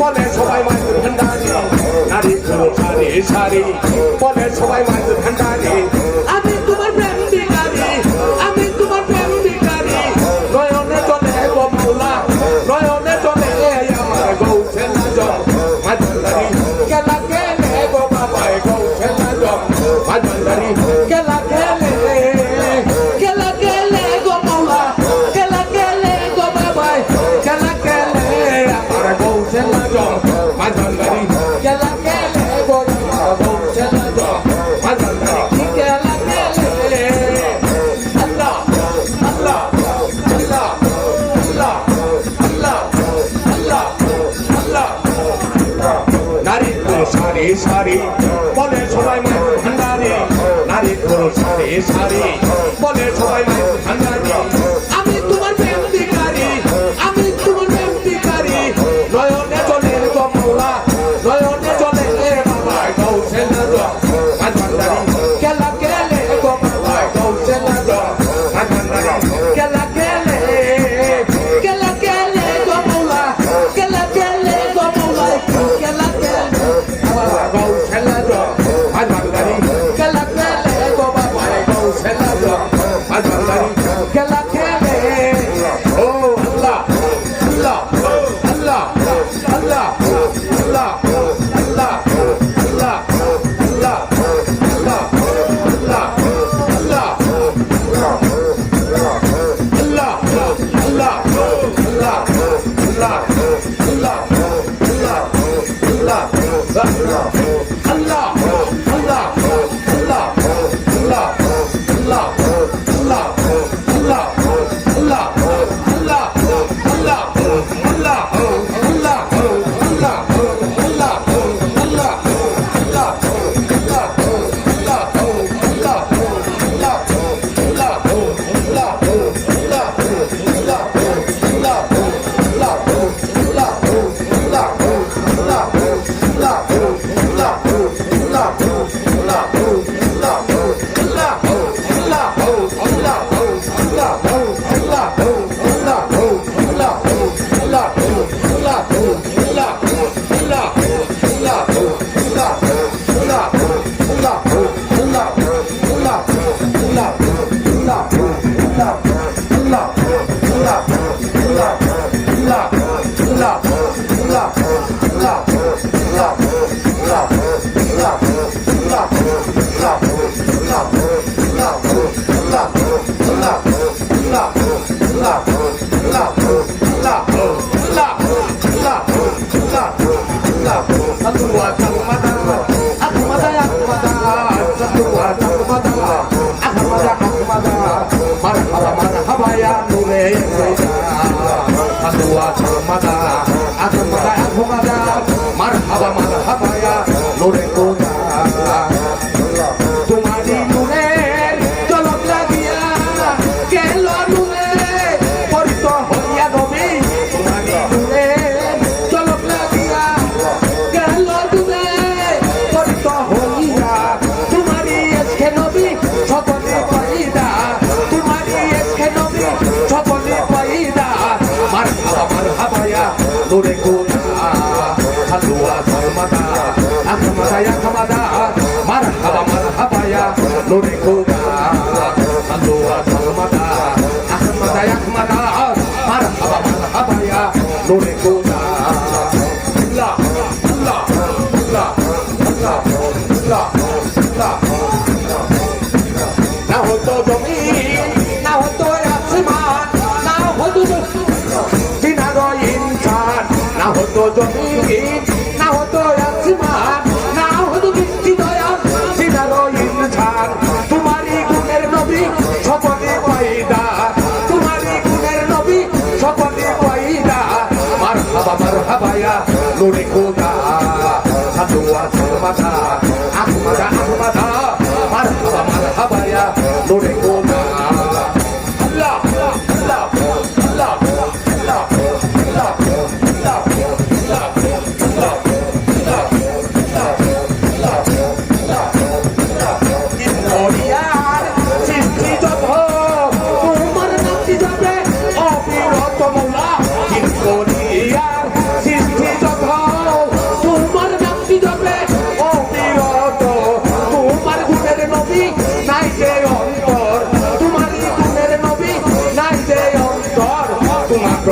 বলে সবাই মায়ের ভান্ডারে। নারী পুরুষ সারে সারে। বলে সবাই মায়ের ভান্ডারে। 셀라죠 마산가리 갤라갤레 고리마 봄 셀라죠 마산가리 갤라갤레 할라 할라 할라 할라 할라 할라 할라 나리 그 사리 사리. 뻔해 소라이면 한다리. 나리 그 사리 사리. 辣嗯。out. করে কোনা হালুয়া ধর্মাদা আহমাদা আহমাদা মারহাবা মারহাবা ইয়া নূরে কোনা হালুয়া ধর্মাদা আহমাদা আহমাদা মারহাবা মারহাবা ইয়া নূরে কোনা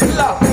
كلها.